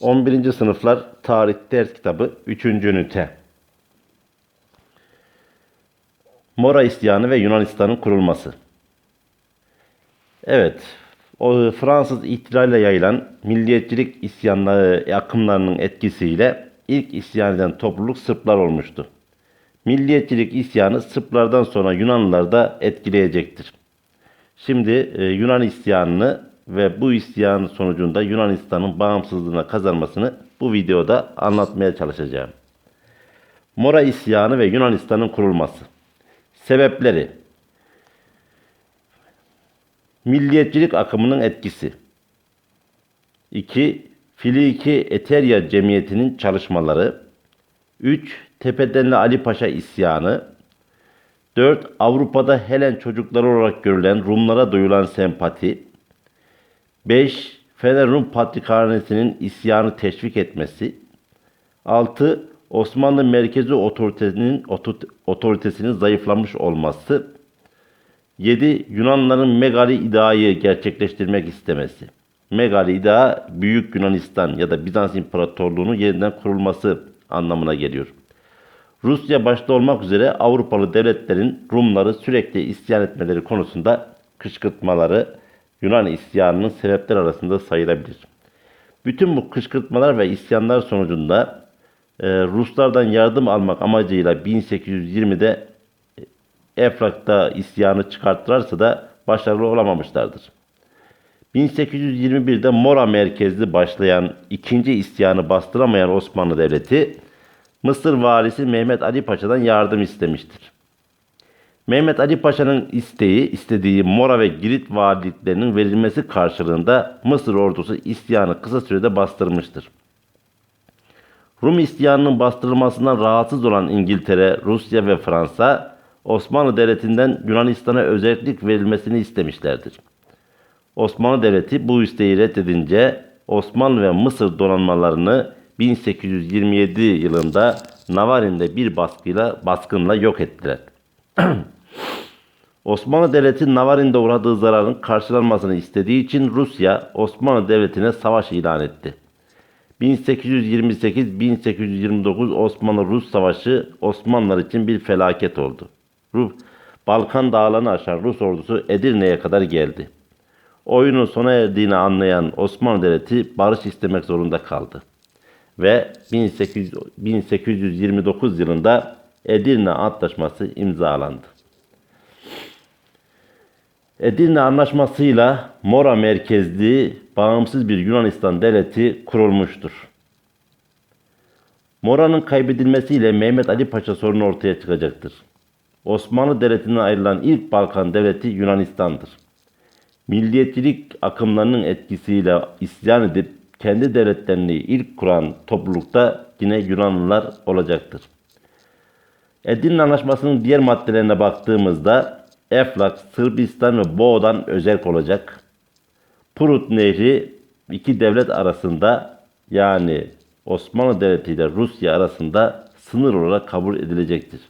11. sınıflar tarih ders kitabı 3. ünite. Mora isyanı ve Yunanistan'ın kurulması. Evet, o Fransız ihtilaliyle yayılan milliyetçilik isyanları akımlarının etkisiyle ilk isyan eden topluluk Sırplar olmuştu. Milliyetçilik isyanı Sırplardan sonra Yunanlılar da etkileyecektir. Şimdi e, Yunan isyanını ve bu isyanın sonucunda Yunanistan'ın bağımsızlığına kazanmasını bu videoda anlatmaya çalışacağım. Mora isyanı ve Yunanistan'ın kurulması. Sebepleri Milliyetçilik akımının etkisi 2. Filiki Eterya Cemiyeti'nin çalışmaları 3. Tepedenli Ali Paşa isyanı 4. Avrupa'da Helen çocukları olarak görülen Rumlara duyulan sempati 5. Fener Rum Patrikhanesi'nin isyanı teşvik etmesi 6. Osmanlı merkezi otoritesinin oto- otoritesinin zayıflamış olması 7. Yunanların Megali İda'yı gerçekleştirmek istemesi. Megali İda, Büyük Yunanistan ya da Bizans İmparatorluğu'nun yeniden kurulması anlamına geliyor. Rusya başta olmak üzere Avrupalı devletlerin Rumları sürekli isyan etmeleri konusunda kışkırtmaları Yunan isyanının sebepler arasında sayılabilir. Bütün bu kışkırtmalar ve isyanlar sonucunda e, Ruslardan yardım almak amacıyla 1820'de Efrak'ta isyanı çıkarttılarsa da başarılı olamamışlardır. 1821'de Mora merkezli başlayan ikinci isyanı bastıramayan Osmanlı Devleti, Mısır valisi Mehmet Ali Paşa'dan yardım istemiştir. Mehmet Ali Paşa'nın isteği, istediği Mora ve Girit valiliklerinin verilmesi karşılığında Mısır ordusu isyanı kısa sürede bastırmıştır. Rum isyanının bastırılmasından rahatsız olan İngiltere, Rusya ve Fransa, Osmanlı Devleti'nden Yunanistan'a özellik verilmesini istemişlerdir. Osmanlı Devleti bu isteği reddedince Osmanlı ve Mısır donanmalarını 1827 yılında Navarin'de bir baskıyla baskınla yok ettiler. Osmanlı Devleti Navarin'de uğradığı zararın karşılanmasını istediği için Rusya Osmanlı Devleti'ne savaş ilan etti. 1828-1829 Osmanlı-Rus Savaşı Osmanlılar için bir felaket oldu. Rus, Balkan dağlarını aşan Rus ordusu Edirne'ye kadar geldi. Oyunun sona erdiğini anlayan Osmanlı Devleti barış istemek zorunda kaldı. Ve 1800 1829 yılında Edirne Antlaşması imzalandı. Edirne Anlaşması'yla Mora merkezli bağımsız bir Yunanistan devleti kurulmuştur. Mora'nın kaybedilmesiyle Mehmet Ali Paşa sorunu ortaya çıkacaktır. Osmanlı Devleti'ne ayrılan ilk Balkan devleti Yunanistan'dır. Milliyetçilik akımlarının etkisiyle isyan edip kendi devletlerini ilk kuran toplulukta yine Yunanlılar olacaktır. Edirne Anlaşması'nın diğer maddelerine baktığımızda Eflak, Sırbistan ve Boğdan özerk olacak. Prut Nehri iki devlet arasında yani Osmanlı Devleti ile Rusya arasında sınır olarak kabul edilecektir.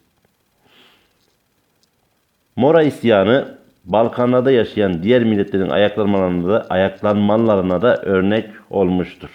Mora isyanı Balkanlarda yaşayan diğer milletlerin ayaklanmalarına da, ayaklanmalarına da örnek olmuştur.